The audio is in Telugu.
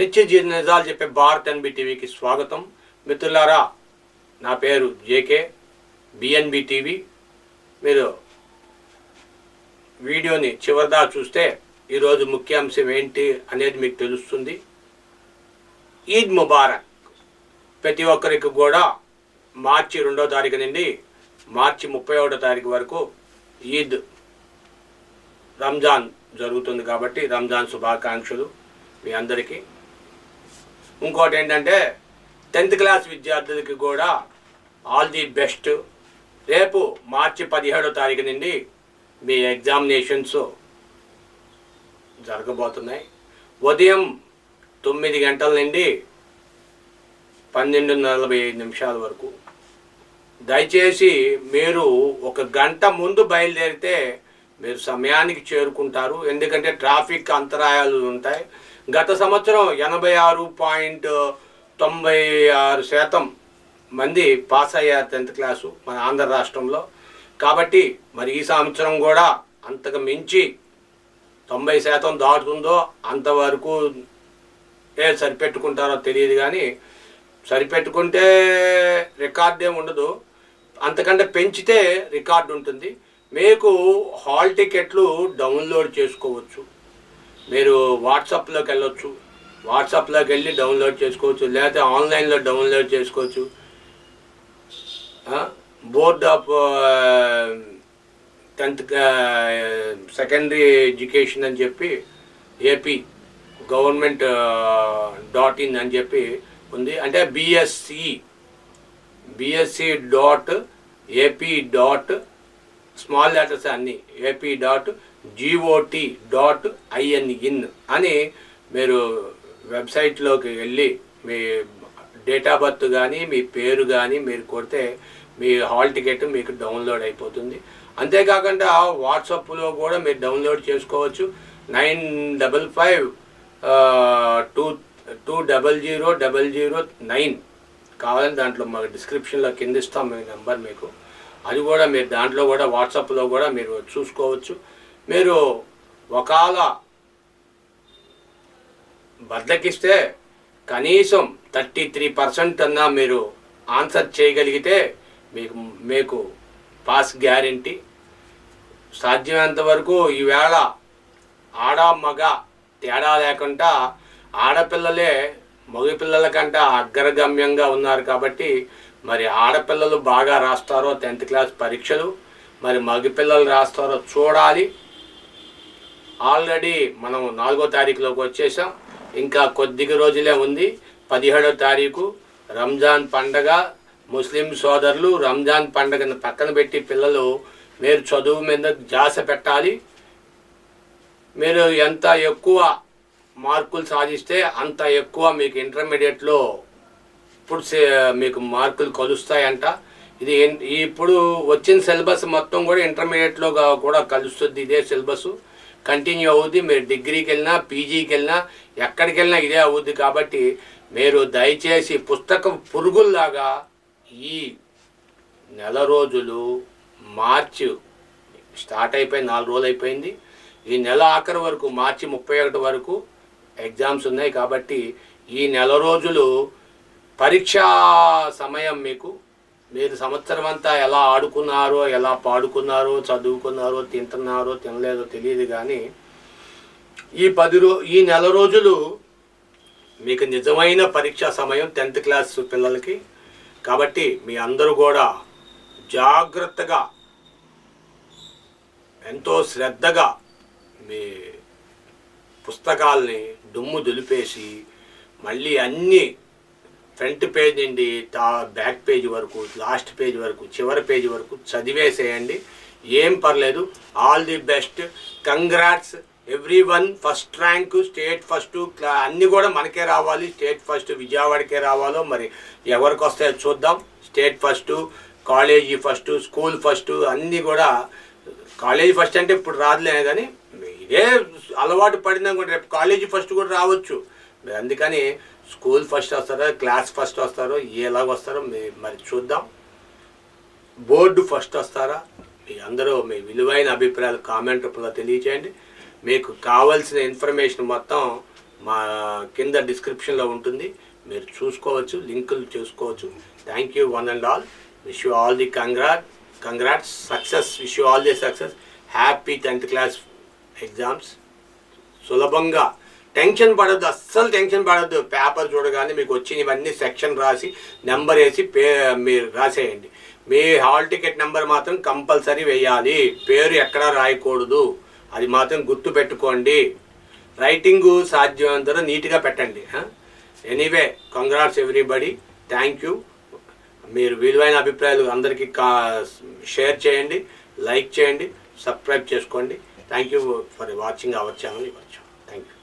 నిత్య జీవిత నిజాలు చెప్పే భారత్ ఎన్బి టీవీకి స్వాగతం. మిత్రులారా నా పేరు జేకే బిఎన్బి టీవీ. మీరు వీడియోని చివరిదా చూస్తే ఈరోజు ముఖ్యాంశం ఏంటి అనేది మీకు తెలుస్తుంది. ఈద్ ముబారక్ ప్రతి ఒక్కరికి కూడా మార్చి రెండో తారీఖు నుండి మార్చి ముప్పై ఒకటో తారీఖు వరకు ఈద్ రంజాన్ జరుగుతుంది కాబట్టి రంజాన్ శుభాకాంక్షలు మీ అందరికీ. ఇంకోటి ఏంటంటే టెన్త్ క్లాస్ విద్యార్థులకి కూడా ఆల్ ది బెస్ట్. రేపు మార్చి పదిహేడో తారీఖు నుండి మీ ఎగ్జామినేషన్స్ జరగబోతున్నాయి. ఉదయం తొమ్మిది గంటల నుండి పన్నెండు నలభై ఐదు నిమిషాల వరకు. దయచేసి మీరు ఒక గంట ముందు బయలుదేరితే మీరు సమయానికి చేరుకుంటారు. ఎందుకంటే ట్రాఫిక్ అంతరాయాలు ఉంటాయి. గత సంవత్సరం ఎనభై ఆరు పాయింట్ తొంభై ఆరు శాతం మంది పాస్ అయ్యారు టెన్త్ క్లాసు మన ఆంధ్ర రాష్ట్రంలో. కాబట్టి మరి ఈ సంవత్సరం కూడా అంతకు మించి తొంభై శాతం దాటుతుందో అంతవరకు ఏ సరిపెట్టుకుంటారో తెలియదు కానీ సరిపెట్టుకుంటే రికార్డ్ ఏమి ఉండదు. అంతకంటే పెంచితే రికార్డు ఉంటుంది. మీకు హాల్ టికెట్లు డౌన్లోడ్ చేసుకోవచ్చు. మీరు వాట్సాప్లోకి వెళ్ళొచ్చు. వాట్సాప్లోకి వెళ్ళి డౌన్లోడ్ చేసుకోవచ్చు. లేకపోతే ఆన్లైన్లో డౌన్లోడ్ చేసుకోవచ్చు. Board of tenth secondary education అని చెప్పి ఏపీ గవర్నమెంట్ డాట్ ఇన్ అని చెప్పి ఉంది. అంటే BSE BSE dot AP dot small letters అన్నీ. AP dot GOT dot IN in అని మీరు వెబ్సైట్లోకి వెళ్ళి మీ డేట్ ఆఫ్ బర్త్ కానీ మీ పేరు కానీ మీరు కొడితే మీ హాల్ టికెట్ మీకు డౌన్లోడ్ అయిపోతుంది. అంతేకాకుండా వాట్సాప్లో కూడా మీరు డౌన్లోడ్ చేసుకోవచ్చు. Nine double five two two double zero double zero nine కావాలని దాంట్లో మాకు డిస్క్రిప్షన్లో కింద ఇస్తాం మీ నెంబర్ మీకు. అది కూడా మీరు దాంట్లో కూడా వాట్సాప్లో కూడా మీరు చూసుకోవచ్చు. మీరు ఒకవేళ బద్దకిస్తే కనీసం థర్టీ త్రీ పర్సెంట్ అన్నా మీరు ఆన్సర్ చేయగలిగితే మీకు మీకు పాస్ గ్యారంటీ. సాధ్యమైనంత వరకు ఈవేళ ఆడ మగ తేడా లేకుండా ఆడపిల్లలే మగపిల్లల కంటే అగ్రగమ్యంగా ఉన్నారు కాబట్టి మరి ఆడపిల్లలు బాగా రాస్తారో టెన్త్ క్లాస్ పరీక్షలు మరి మగపిల్లలు రాస్తారో చూడాలి. ఆల్రెడీ మనం నాలుగో తారీఖులోకి వచ్చేసాం. ఇంకా కొద్దిగా రోజులే ఉంది. పదిహేడో తారీఖు రంజాన్ పండగ. ముస్లిం సోదరులు రంజాన్ పండగను పక్కన పెట్టి పిల్లలు మీరు చదువు మీద జాస పెట్టాలి. మీరు ఎంత ఎక్కువ మార్కులు సాధిస్తే అంత ఎక్కువ మీకు ఇంటర్మీడియట్లో ఇప్పుడు సే- మీకు మార్కులు కలుస్తాయంట. ఇది ఇప్పుడు వచ్చిన సిలబస్ మొత్తం కూడా ఇంటర్మీడియట్లో కూడా కలుస్తుంది. ఇదే సిలబస్. కంటిన్యూ అవుద్ది. మీరు డిగ్రీకి వెళ్ళినా పీజీకి వెళ్ళినా ఎక్కడికి వెళ్ళినా ఇదే అవుద్ది కాబట్టి మీరు దయచేసి పుస్తకం పురుగుల్లాగా ఈ నెల రోజులు మార్చి స్టార్ట్ అయిపోయి నాలుగు రోజులు అయిపోయింది. ఈ నెల ఆఖరి వరకు మార్చి ముప్పై ఒకటి వరకు ఎగ్జామ్స్ ఉన్నాయి కాబట్టి ఈ నెల రోజులు పరీక్షా సమయం మీకు మీరు సంవత్సరం అంతా ఎలా ఆడుకున్నారో ఎలా పాడుకున్నారో చదువుకున్నారో తింటున్నారో తినలేదో తెలియదు కానీ ఈ పది రో ఈ నెల రోజులు మీకు నిజమైన పరీక్షా సమయం టెన్త్ క్లాస్ పిల్లలకి. కాబట్టి మీ అందరూ కూడా జాగ్రత్తగా ఎంతో శ్రద్ధగా మీ పుస్తకాల్ని దుమ్ము దులిపేసి మళ్ళీ అన్నీ ఫ్రంట్ పేజ్ నుండి టా బ్యాక్ పేజ్ వరకు లాస్ట్ పేజ్ వరకు చివరి పేజ్ వరకు చదివేసేయండి. ఏం పర్లేదు. All the best congrats everyone first rank state first class అన్నీ కూడా మనకే రావాలి. స్టేట్ ఫస్ట్ విజయవాడకే రావాలో మరి ఎవరికి వస్తాయో చూద్దాం. State first college first school first అన్నీ కూడా కాలేజీ ఫస్ట్ అంటే ఇప్పుడు రాదులే కానీ ఇదే అలవాటు పడిందనుకోండి. రేపు కాలేజీ ఫస్ట్ కూడా రావచ్చు. అందుకని స్కూల్ ఫస్ట్ వస్తారో క్లాస్ ఫస్ట్ వస్తారో ఎలాగ వస్తారో మీ- మరి చూద్దాం. బోర్డు ఫస్ట్ వస్తారా? మీ అందరూ మీ విలువైన అభిప్రాయాలు కామెంట్ రూపంలో తెలియచేయండి. మీకు కావాల్సిన ఇన్ఫర్మేషన్ మొత్తం మా కింద డిస్క్రిప్షన్లో ఉంటుంది. మీరు చూసుకోవచ్చు లింకులు చూసుకోవచ్చు. Thank you one and all wish you all the congrat congrats success wish you all the success happy tenth class exams సులభంగా టెన్షన్ పడద్దు అస్సలు టెన్షన్ పడద్దు. పేపర్ చూడగానే మీకు వచ్చిన ఇవన్నీ సెక్షన్ రాసి నెంబర్ వేసి పే మీరు రాసేయండి. మీ హాల్ టికెట్ నెంబర్ మాత్రం కంపల్సరీ వేయాలి. పేరు ఎక్కడా రాయకూడదు. అది మాత్రం గుర్తు పెట్టుకోండి. రైటింగ్ సాధ్యమంతర నీట్గా పెట్టండి anyway congrats everybody. Thank you. మీరు విలువైన అభిప్రాయాలు అందరికీ కా షేర్ చేయండి లైక్ చేయండి సబ్స్క్రైబ్ చేసుకోండి. Thank you for watching our channel ఇవ్వచ్చు థ్యాంక్ యూ.